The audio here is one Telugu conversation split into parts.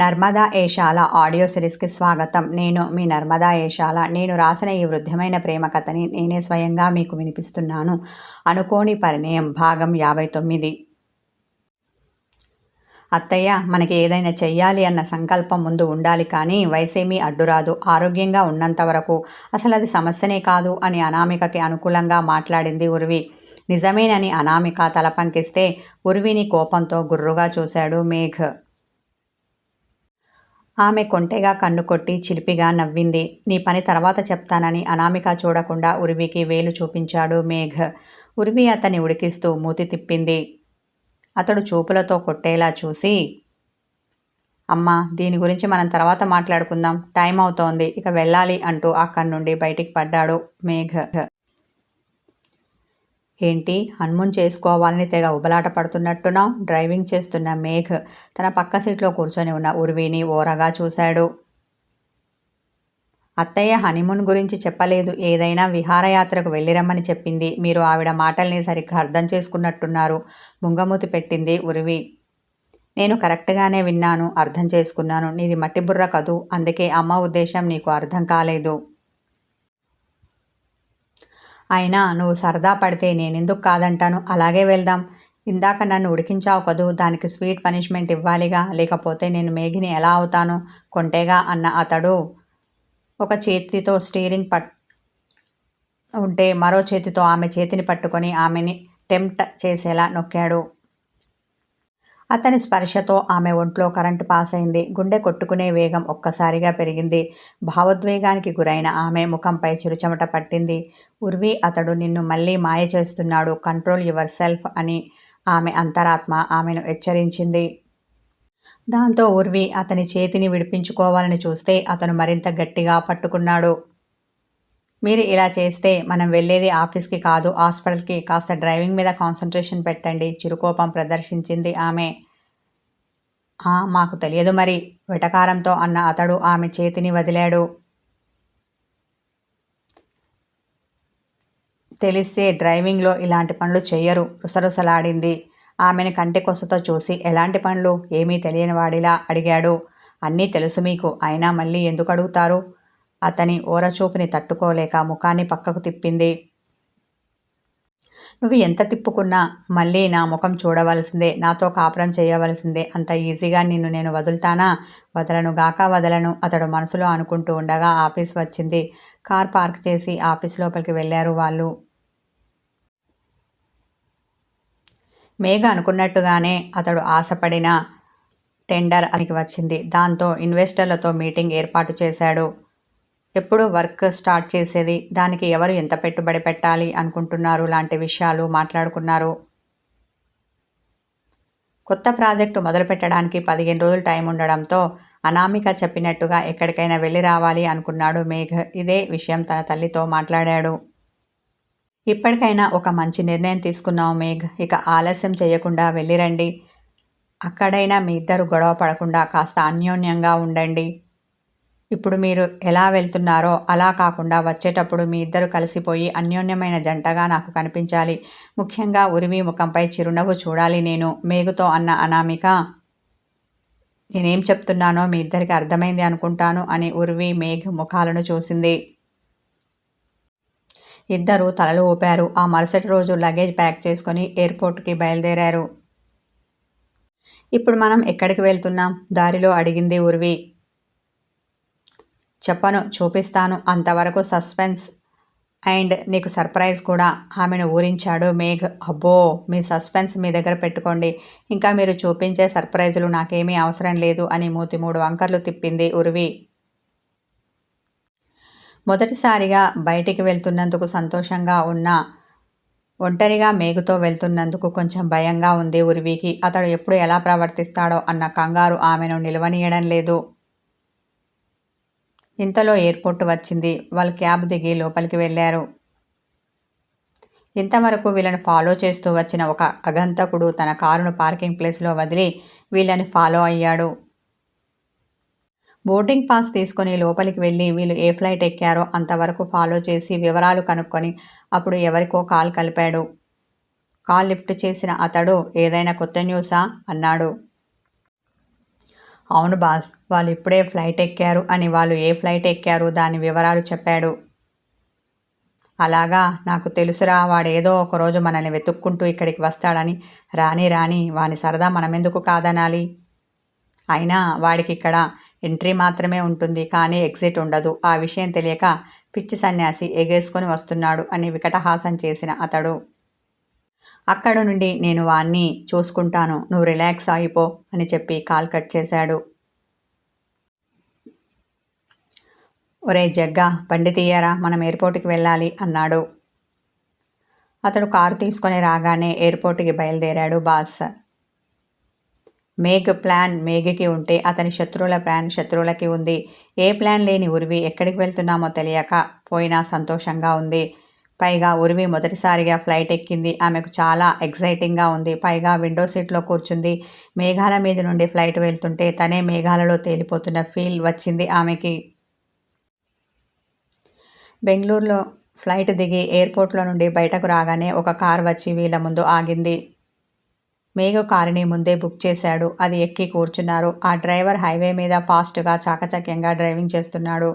నర్మదా ఏషాల ఆడియో సిరీస్కి స్వాగతం. నేను మీ నర్మదా ఏషాల నేను రాసిన ఈ వృద్ధమైన ప్రేమ కథని నేనే స్వయంగా మీకు వినిపిస్తున్నాను. అనుకోని పరిణయం. భాగం యాభై తొమ్మిది. అత్తయ్య మనకి ఏదైనా చెయ్యాలి అన్న సంకల్పం ముందు ఉండాలి కానీ వయసేమీ అడ్డురాదు. ఆరోగ్యంగా ఉన్నంత వరకు అసలు అది సమస్యనే కాదు అని అనామికకి అనుకూలంగా మాట్లాడింది ఉర్వి. నిజమేనని అనామిక తలపంకిస్తే ఉర్విని కోపంతో గుర్రుగా చూశాడు మేఘ్. ఆమె కొంటెగా కన్ను కొట్టి చిలిపిగా నవ్వింది. నీ పని తర్వాత చెప్తానని అనామిక చూడకుండా ఉరివికి వేలు చూపించాడు మేఘ్. ఉరివి అతన్ని ఉడికిస్తూ మూతి తిప్పింది. అతడు చూపులతో కొట్టేలా చూసి అమ్మా దీని గురించి మనం తర్వాత మాట్లాడుకుందాం. టైం అవుతోంది. ఇక వెళ్ళాలి అంటూ అక్కడి నుండి బయటికి పడ్డాడు మేఘ్. ఏంటి? హన్మున్ చేసుకోవాలని తెగ ఉబలాట పడుతున్నట్టున్నావు డ్రైవింగ్ చేస్తున్న మేఘ్ తన పక్క సీట్లో కూర్చొని ఉన్న ఉర్వీని ఓరగా చూశాడు. అత్తయ్య హనీమూన్ గురించి చెప్పలేదు. ఏదైనా విహారయాత్రకు వెళ్ళిరమ్మని చెప్పింది. మీరు ఆవిడ మాటల్ని సరిగ్గా అర్థం చేసుకున్నట్టున్నారు. ముంగమూతి పెట్టింది ఉరివి. నేను కరెక్ట్గానే విన్నాను అర్థం చేసుకున్నాను. నీది మట్టి బుర్ర కదూ. అందుకే అమ్మ ఉద్దేశం నీకు అర్థం కాలేదు. అయినా నువ్వు సరదా పడితే నేనెందుకు కాదంటాను? అలాగే వెళ్దాం. ఇందాక నన్ను ఉడికించావు కదూ దానికి స్వీట్ పనిష్మెంట్ ఇవ్వాలిగా లేకపోతే నేను మేఘిని ఎలా అవుతాను? కొంటేగా అన్న అతడు ఒక చేతితో స్టీరింగ్ పట్ ఉంటే మరో చేతితో ఆమె చేతిని పట్టుకొని ఆమెని టెంప్ట్ చేసేలా నొక్కాడు. అతని స్పర్శతో ఆమె ఒంట్లో కరెంటు పాస్ అయింది గుండె కొట్టుకునే వేగం ఒక్కసారిగా పెరిగింది. భావోద్వేగానికి గురైన ఆమె ముఖంపై చిరుచమట పట్టింది. ఉర్వి అతడు నిన్ను మళ్ళీ మాయ చేస్తున్నాడు. కంట్రోల్ యువర్ సెల్ఫ్ అని ఆమె అంతరాత్మ ఆమెను హెచ్చరించింది. దాంతో ఉర్వి అతని చేతిని విడిపించుకోవాలని చూస్తే అతను మరింత గట్టిగా పట్టుకున్నాడు. మీరు ఇలా చేస్తే మనం వెళ్ళేది ఆఫీస్కి కాదు హాస్పిటల్కి. కాస్త డ్రైవింగ్ మీద కాన్సన్ట్రేషన్ పెట్టండి. చిరుకోపం ప్రదర్శించింది ఆమె. మాకు తెలియదు మరి. వెటకారంతో అన్న అతడు ఆమె చేతిని వదిలాడు. తెలిస్తే డ్రైవింగ్లో ఇలాంటి పనులు చెయ్యరు. రుసరుసలాడింది. ఆమెను కంటి కొసతో చూసి ఎలాంటి పనులు? ఏమీ తెలియని వాడిలా? అడిగాడు. అన్నీ తెలుసు మీకు. అయినా మళ్ళీ ఎందుకు అడుగుతారు? అతని ఓరచూపుని తట్టుకోలేక ముఖాన్ని పక్కకు తిప్పింది. నువ్వు ఎంత తిప్పుకున్నా మళ్ళీ నా ముఖం చూడవలసిందే నాతో కాపురం చేయవలసిందే అంత ఈజీగా నిన్ను నేను వదులుతానా? వదలను గాక వదలను అతడు మనసులో అనుకుంటూ ఉండగా ఆఫీస్ వచ్చింది. కార్ పార్క్ చేసి ఆఫీస్ లోపలికి వెళ్ళారు వాళ్ళు. మేఘ అనుకున్నట్టుగానే అతడు ఆశపడిన టెండర్ అనికి వచ్చింది. దాంతో ఇన్వెస్టర్లతో మీటింగ్ ఏర్పాటు చేశాడు. ఎప్పుడు వర్క్ స్టార్ట్ చేసేది. దానికి ఎవరు ఎంత పెట్టుబడి పెట్టాలి అనుకుంటున్నారు? లాంటి విషయాలు మాట్లాడుకున్నారు. కొత్త ప్రాజెక్టు మొదలు పెట్టడానికి పదిహేను రోజులు టైం ఉండడంతో అనామిక చెప్పినట్టుగా ఎక్కడికైనా వెళ్ళి రావాలి అనుకున్నాడు మేఘ్. ఇదే విషయం తన తల్లితో మాట్లాడాడు. ఇప్పటికైనా ఒక మంచి నిర్ణయం తీసుకున్నావు మేఘ్. ఇక ఆలస్యం చేయకుండా వెళ్ళిరండి. అక్కడైనా మీ ఇద్దరు గొడవ పడకుండా కాస్త అన్యోన్యంగా ఉండండి. ఇప్పుడు మీరు ఎలా వెళ్తున్నారో అలా కాకుండా వచ్చేటప్పుడు మీ ఇద్దరు కలిసిపోయి అన్యోన్యమైన జంటగా నాకు కనిపించాలి. ముఖ్యంగా ఉరివి ముఖంపై చిరునవ్వు చూడాలి నేను. మేఘుతో అన్న అనామిక నేనేం చెప్తున్నానో మీ ఇద్దరికి అర్థమైంది అనుకుంటాను అని ఉర్వి మేఘ్ ముఖాలను చూసింది. ఇద్దరు తలలు ఊపారు. ఆ మరుసటి రోజు లగేజ్ ప్యాక్ చేసుకొని ఎయిర్పోర్ట్కి బయలుదేరారు. ఇప్పుడు మనం ఎక్కడికి వెళ్తున్నాం? దారిలో అడిగింది ఉర్వి చెప్పను చూపిస్తాను. అంతవరకు సస్పెన్స్. అండ్ నీకు సర్ప్రైజ్ కూడా ఆమెను ఊరించాడు మేఘ్. అబ్బో మీ సస్పెన్స్ మీ దగ్గర పెట్టుకోండి. ఇంకా మీరు చూపించే సర్ప్రైజులు నాకేమీ అవసరం లేదు అని మూతి మూడు వంకర్లు తిప్పింది ఉరివి. మొదటిసారిగా బయటికి వెళ్తున్నందుకు సంతోషంగా ఉన్న ఒంటరిగా మేఘుతో వెళ్తున్నందుకు కొంచెం భయంగా ఉంది ఉరివికి. అతడు ఎప్పుడు ఎలా ప్రవర్తిస్తాడో అన్న కంగారు ఆమెను నిలవనీయడం లేదు. ఇంతలో ఎయిర్పోర్ట్ వచ్చింది. వాళ్ళు క్యాబ్ దిగి లోపలికి వెళ్ళారు. ఇంతవరకు వీళ్ళని ఫాలో చేస్తూ వచ్చిన ఒక అగంతకుడు తన కారును పార్కింగ్ ప్లేస్లో వదిలి వీళ్ళని ఫాలో అయ్యాడు. బోర్డింగ్ పాస్ తీసుకొని లోపలికి వెళ్ళి వీళ్ళు ఏ ఫ్లైట్ ఎక్కారో అంతవరకు ఫాలో చేసి వివరాలు కనుక్కొని అప్పుడు ఎవరికో కాల్ కలిపాడు. కాల్ లిఫ్ట్ చేసిన అతడు ఏదైనా కొత్త న్యూసా? అన్నాడు. అవును బాస్ వాళ్ళు ఇప్పుడే ఫ్లైట్ ఎక్కారు అని వాళ్ళు ఏ ఫ్లైట్ ఎక్కారు దాని వివరాలు చెప్పాడు. అలాగా నాకు తెలుసురా వాడేదో ఒకరోజు మనల్ని వెతుక్కుంటూ ఇక్కడికి వస్తాడని. రాని రాని వాని సరదా మనమెందుకు కాదనాలి? అయినా వాడికి ఇక్కడ ఎంట్రీ మాత్రమే ఉంటుంది కానీ ఎగ్జిట్ ఉండదు. ఆ విషయం తెలియక పిచ్చి సన్యాసి ఎగేసుకొని వస్తున్నాడు అని వికటహాసం చేసిన అతడు. అక్కడ నుండి నేను వాణ్ణి చూసుకుంటాను. నువ్వు రిలాక్స్ అయిపో అని చెప్పి కాల్ కట్ చేశాడు. ఒరే జగ్గా బండి తీయరా మనం ఎయిర్పోర్ట్కి వెళ్ళాలి అన్నాడు. అతడు కారు తీసుకొని రాగానే ఎయిర్పోర్ట్కి బయలుదేరాడు బాస్. మేఘ్ ప్లాన్ మేఘకి ఉంటే అతని శత్రువుల ప్లాన్ శత్రువులకి ఉంది. ఏ ప్లాన్ లేని ఉరివి ఎక్కడికి వెళ్తున్నామో తెలియక పోయినా సంతోషంగా ఉంది. పైగా ఉరివి మొదటిసారిగా ఫ్లైట్ ఎక్కింది. ఆమెకు చాలా ఎక్సైటింగ్గా ఉంది. పైగా విండో సీట్లో కూర్చుంది. మేఘాల మీద నుండి ఫ్లైట్ వెళ్తుంటే తనే మేఘాలలో తేలిపోతున్న ఫీల్ వచ్చింది ఆమెకి. బెంగళూరులో ఫ్లైట్ దిగి ఎయిర్పోర్ట్లో నుండి బయటకు రాగానే ఒక కార్ వచ్చి వీళ్ళ ముందు ఆగింది. మేఘ కారుని ముందే బుక్ చేశాడు. అది ఎక్కి కూర్చున్నారు. ఆ డ్రైవర్ హైవే మీద ఫాస్ట్గా చాకచక్యంగా డ్రైవింగ్ చేస్తున్నాడు.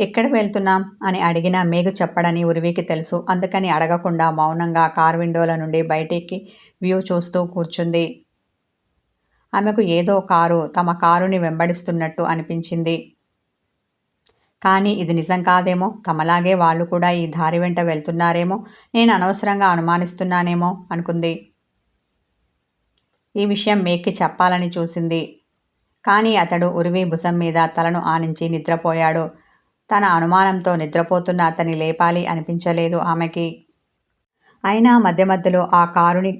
ఎక్కడ వెళ్తున్నాం? అని అడిగిన మేఘ చెప్పడని ఉరివికి తెలుసు. అందుకని అడగకుండా మౌనంగా కార్ విండోల నుండి బయటికి వ్యూ చూస్తూ కూర్చుంది. ఆమెకు ఏదో కారు తమ కారుని వెంబడిస్తున్నట్టు అనిపించింది. కానీ ఇది నిజం కాదేమో? తమలాగే వాళ్ళు కూడా ఈ దారి వెంట వెళ్తున్నారేమో? నేను అనవసరంగా అనుమానిస్తున్నానేమో? అనుకుంది. ఈ విషయం మేక్కి చెప్పాలని చూసింది. కానీ అతడు ఉరివి భుజం మీద తలను ఆనించి నిద్రపోయాడు. తన అనుమానంతో నిద్రపోతున్న అతని లేపాలి అనిపించలేదు ఆమెకి. అయినా మధ్య మధ్యలో ఆ కారుని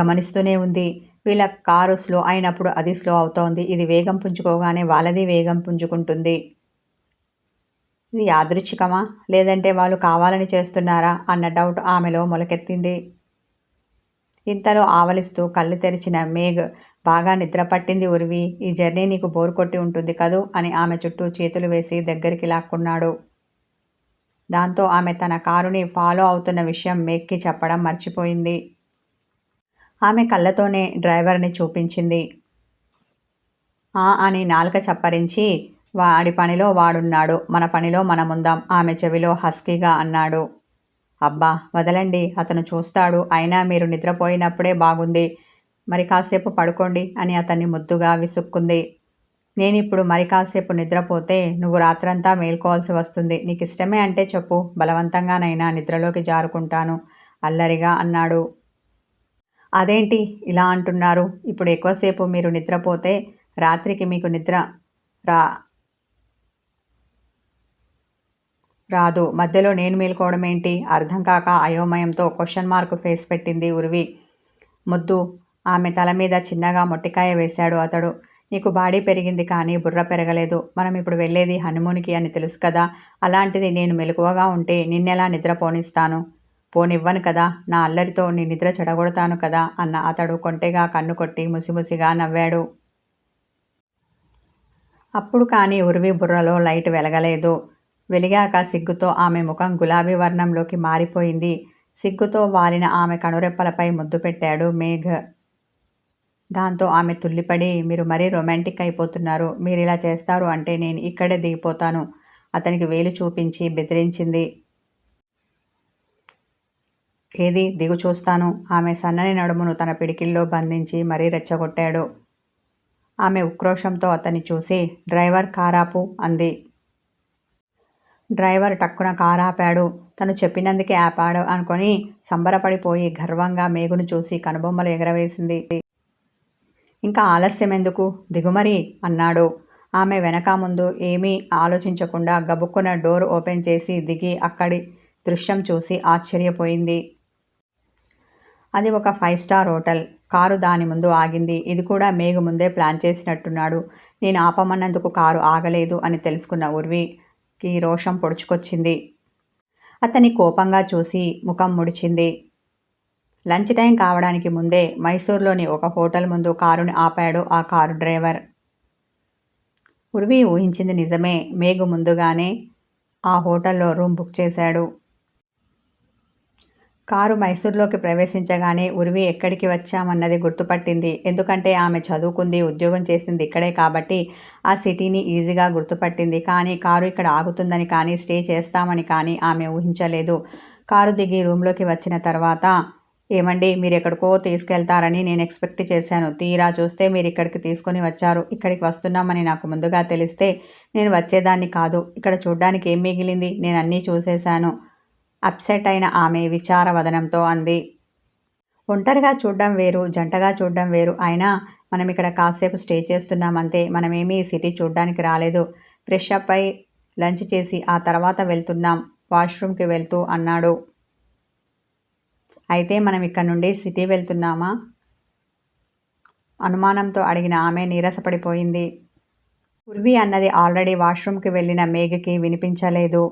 గమనిస్తూనే ఉంది. వీళ్ళ కారు స్లో అయినప్పుడు అది స్లో అవుతోంది. ఇది వేగం పుంజుకోగానే వాళ్ళది వేగం పుంజుకుంటుంది. ఇది యాదృచ్ఛికమా? లేదంటే వాళ్ళు కావాలని చేస్తున్నారా? అన్న డౌట్ ఆమెలో మొలకెత్తింది. ఇంతలో ఆవలిస్తూ కళ్ళు తెరిచిన మేఘ్ బాగా నిద్ర పట్టింది ఉరివి. ఈ జర్నీ నీకు బోర్ కొట్టి ఉంటుంది కదూ? అని ఆమె చుట్టూ చేతులు వేసి దగ్గరికి లాక్కున్నాడు. దాంతో ఆమె తన కారుని ఫాలో అవుతున్న విషయం మేక్కి చెప్పడం మర్చిపోయింది. ఆమె కళ్ళతోనే డ్రైవర్ని చూపించింది. ఆ అని నాలుక చప్పరించి వాడి పనిలో వాడున్నాడు. మన పనిలో మనముందాం ఆమె చెవిలో హస్కీగా అన్నాడు. అబ్బా వదలండి. అతను చూస్తాడు. అయినా మీరు నిద్రపోయినప్పుడే బాగుంది. మరి కాసేపు పడుకోండి అని అతన్ని ముద్దుగా విసుక్కుంది. నేనిప్పుడు మరి కాసేపు నిద్రపోతే నువ్వు రాత్రంతా మేల్కోవాల్సి వస్తుంది. నీకు ఇష్టమే అంటే చెప్పు. బలవంతంగానైనా నిద్రలోకి జారుకుంటాను. అల్లరిగా అన్నాడు. అదేంటి ఇలా అంటున్నారు? ఇప్పుడు ఎక్కువసేపు మీరు నిద్రపోతే రాత్రికి మీకు నిద్ర రా రాదు. మధ్యలో నేను మేలుకోవడం ఏంటి అర్థం కాక అయోమయంతో క్వశ్చన్ మార్క్ ఫేస్ పెట్టింది ఉరివి. ముద్దు ఆమె తల మీద చిన్నగా మొట్టికాయ వేశాడు అతడు. నీకు బాడీ పెరిగింది కానీ బుర్ర పెరగలేదు. మనం ఇప్పుడు వెళ్ళేది హనుమూన్కి అని తెలుసు కదా. అలాంటిది నేను మెలకువగా ఉంటే నిన్నెలా నిద్ర పోనిస్తాను? పోనివ్వను కదా. నా అల్లరితో నీ నిద్ర చెడగొడతాను కదా అన్న అతడు కొంటెగా కన్ను కొట్టి ముసిముసిగా నవ్వాడు. అప్పుడు కానీ ఉరివి బుర్రలో లైట్ వెలగలేదు. వెలిగాక సిగ్గుతో ఆమె ముఖం గులాబీ వర్ణంలోకి మారిపోయింది. సిగ్గుతో వాలిన ఆమె కనురెప్పలపై ముద్దు పెట్టాడు మేఘ్. దాంతో ఆమె తుల్లిపడి మీరు మరీ రొమాంటిక్ అయిపోతున్నారు. మీరు ఇలా చేస్తారు అంటే నేను ఇక్కడే దిగిపోతాను. అతనికి వేలు చూపించి బెదిరించింది. ఏది? దిగు చూస్తాను. ఆమె సన్నని నడుమును తన పిడికిల్లో బంధించి మరీ రెచ్చగొట్టాడు. ఆమె ఉక్రోషంతో అతన్ని చూసి డ్రైవర్ కారాపు అంది. డ్రైవర్ టక్కున కారాపాడు. తను చెప్పినందుకే ఆపాడు అనుకొని సంబరపడిపోయి గర్వంగా మేఘును చూసి కనుబొమ్మలు ఎగరవేసింది. ఇంకా ఆలస్యం ఎందుకు? దిగుమరి అన్నాడు. ఆమె వెనక ముందు ఏమీ ఆలోచించకుండా గబుక్కున డోర్ ఓపెన్ చేసి దిగి అక్కడి దృశ్యం చూసి ఆశ్చర్యపోయింది. అది ఒక ఫైవ్ స్టార్ హోటల్. కారు దాని ముందు ఆగింది. ఇది కూడా మేఘు ముందే ప్లాన్ చేసినట్టున్నాడు. నేను ఆపమన్నందుకు కారు ఆగలేదు అని తెలుసుకున్న ఉర్వికి రోషం పొడుచుకొచ్చింది. అతని కోపంగా చూసి ముఖం ముడిచింది. లంచ్ టైం కావడానికి ముందే మైసూర్లోని ఒక హోటల్ ముందు కారుని ఆపాడు ఆ కారు డ్రైవర్. ఉర్వి ఊహించింది నిజమే. మేఘు ముందుగానే ఆ హోటల్లో రూమ్ బుక్ చేశాడు. కారు మైసూర్లోకి ప్రవేశించగానే ఉర్వి ఎక్కడికి వచ్చామన్నది గుర్తుపట్టింది. ఎందుకంటే ఆమె చదువుకుంది ఉద్యోగం చేసింది ఇక్కడే కాబట్టి ఆ సిటీని ఈజీగా గుర్తుపట్టింది. కానీ కారు ఇక్కడ ఆగుతుందని కానీ స్టే చేస్తామని కానీ ఆమె ఊహించలేదు. కారు దిగి రూమ్లోకి వచ్చిన తర్వాత ఏమండి మీరు ఎక్కడికో తీసుకెళ్తారని నేను ఎక్స్పెక్ట్ చేశాను. తీరా చూస్తే మీరు ఇక్కడికి తీసుకొని వచ్చారు. ఇక్కడికి వస్తున్నామని నాకు ముందుగా తెలిస్తే నేను వచ్చేదాన్ని కాదు. ఇక్కడ చూడ్డానికి ఏం మిగిలింది? నేను అన్నీ చూసేశాను. అప్సెట్ అయిన ఆమె విచారవదనంతో అంది. ఒంటరిగా చూడడం వేరు జంటగా చూడడం వేరు. అయినా మనం ఇక్కడ కాసేపు స్టే చేస్తున్నామంతే మనమేమీ ఈ సిటీ చూడడానికి రాలేదు. ఫ్రెష్ అప్ అయి లంచ్ చేసి ఆ తర్వాత వెళ్తున్నాం. వాష్రూమ్కి వెళ్తూ అన్నాడు. అయితే మనం ఇక్కడ నుండి సిటీ వెళ్తున్నామా? అనుమానంతో అడిగిన ఆమె నీరసపడిపోయింది. ఉర్వి అన్నది ఆల్రెడీ వాష్రూమ్కి వెళ్ళిన మేఘకి వినిపించలేదు.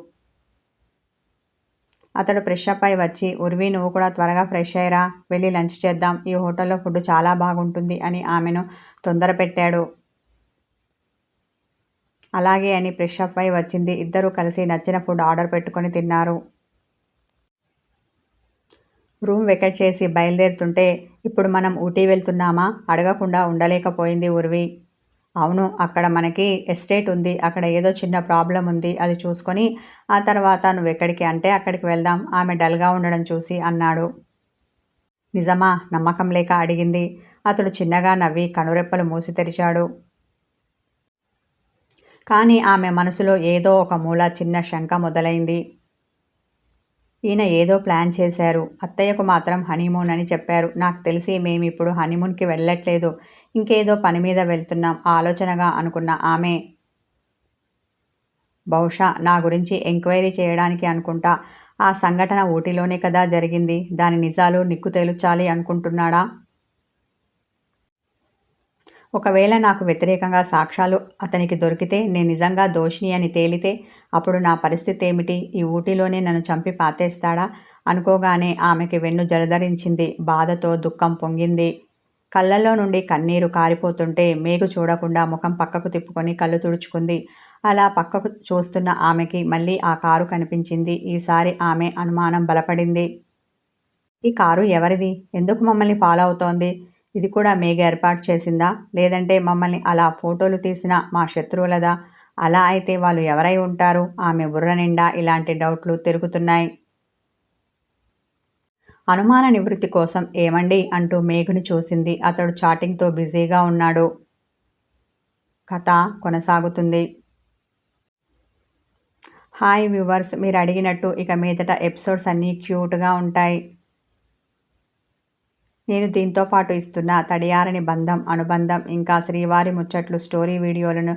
అతడు ఫ్రెష్ అప్ అయి వచ్చి ఉర్వి నువ్వు కూడా త్వరగా ఫ్రెష్ అయ్యరా వెళ్ళి లంచ్ చేద్దాం. ఈ హోటల్లో ఫుడ్ చాలా బాగుంటుంది అని ఆమెను తొందర పెట్టాడు అలాగే అని ఫ్రెష్ అప్ అయి వచ్చింది. ఇద్దరూ కలిసి నచ్చిన ఫుడ్ ఆర్డర్ పెట్టుకొని తిన్నారు. రూమ్ వెకెట్ చేసి బయలుదేరుతుంటే ఇప్పుడు మనం ఊటీ వెళ్తున్నామా? అడగకుండా ఉండలేకపోయింది ఉర్వి. అవును అక్కడ మనకి ఎస్టేట్ ఉంది. అక్కడ ఏదో చిన్న ప్రాబ్లం ఉంది. అది చూసుకొని ఆ తర్వాత నువ్వు ఎక్కడికి అంటే అక్కడికి వెళ్దాం. ఆమె డల్గా ఉండడం చూసి అన్నాడు. నిజమా? నమ్మకం లేక అడిగింది. అతడు చిన్నగా నవ్వి కనురెప్పలు మూసి తెరిచాడు. కానీ ఆమె మనసులో ఏదో ఒక మూల చిన్న శంక మొదలైంది. ఈయన ఏదో ప్లాన్ చేశారు. అత్తయ్యకు మాత్రం హనీమూన్ అని చెప్పారు. నాకు తెలిసి మేము ఇప్పుడు హనీమూన్కి వెళ్ళట్లేదు. ఇంకేదో పని మీద వెళ్తున్నాం ఆలోచనగా అనుకున్న ఆమె. బహుశా నా గురించి ఎంక్వైరీ చేయడానికి అనుకుంటా. ఆ సంఘటన ఊటీలోనే కదా జరిగింది. దాని నిజాలు నిక్కు తేలుచాలి అనుకుంటున్నాడా? ఒకవేళ నాకు వ్యతిరేకంగా సాక్ష్యాలు అతనికి దొరికితే నేను నిజంగా దోషిని అని తేలితే అప్పుడు నా పరిస్థితి ఏమిటి? ఈ ఊటీలోనే నన్ను చంపి పాతేస్తాడా? అనుకోగానే ఆమెకి వెన్ను జలధరించింది బాధతో దుఃఖం పొంగింది. కళ్ళల్లో నుండి కన్నీరు కారిపోతుంటే మేకు చూడకుండా ముఖం పక్కకు తిప్పుకొని కళ్ళు తుడుచుకుంది. అలా పక్కకు చూస్తున్న ఆమెకి మళ్ళీ ఆ కారు కనిపించింది. ఈసారి ఆమె అనుమానం బలపడింది. ఈ కారు ఎవరిది? ఎందుకు మమ్మల్ని ఫాలో అవుతోంది? ఇది కూడా మేఘ ఏర్పాటు చేసిందా? లేదంటే మమ్మల్ని అలా ఫోటోలు తీసిన మా శత్రువులదా? అలా అయితే వాళ్ళు ఎవరై ఉంటారు? ఆమె బుర్ర నిండా ఇలాంటి డౌట్లు తిరుగుతున్నాయి. అనుమాన నివృత్తి కోసం ఏమండి? అంటూ మేఘుని చూసింది. అతడు చాటింగ్తో బిజీగా ఉన్నాడు. కథ కొనసాగుతుంది. హాయ్ వ్యూవర్స్ మీరు అడిగినట్టు ఇక మీదట ఎపిసోడ్స్ అన్నీ క్యూట్గా ఉంటాయి. నేను దీంతో పాటు ఇస్తున్న తడియారని బంధం అనుబంధం ఇంకా శ్రీవారి ముచ్చట్లు స్టోరీ వీడియోలను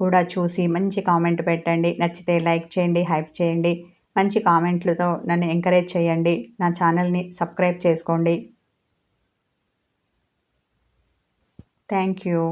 కూడా చూసి మంచి కామెంట్ పెట్టండి. నచ్చితే లైక్ చేయండి హైప్ చేయండి. మంచి కామెంట్లతో నన్ను ఎంకరేజ్ చేయండి. నా ఛానల్ని సబ్స్క్రైబ్ చేసుకోండి. Thank you.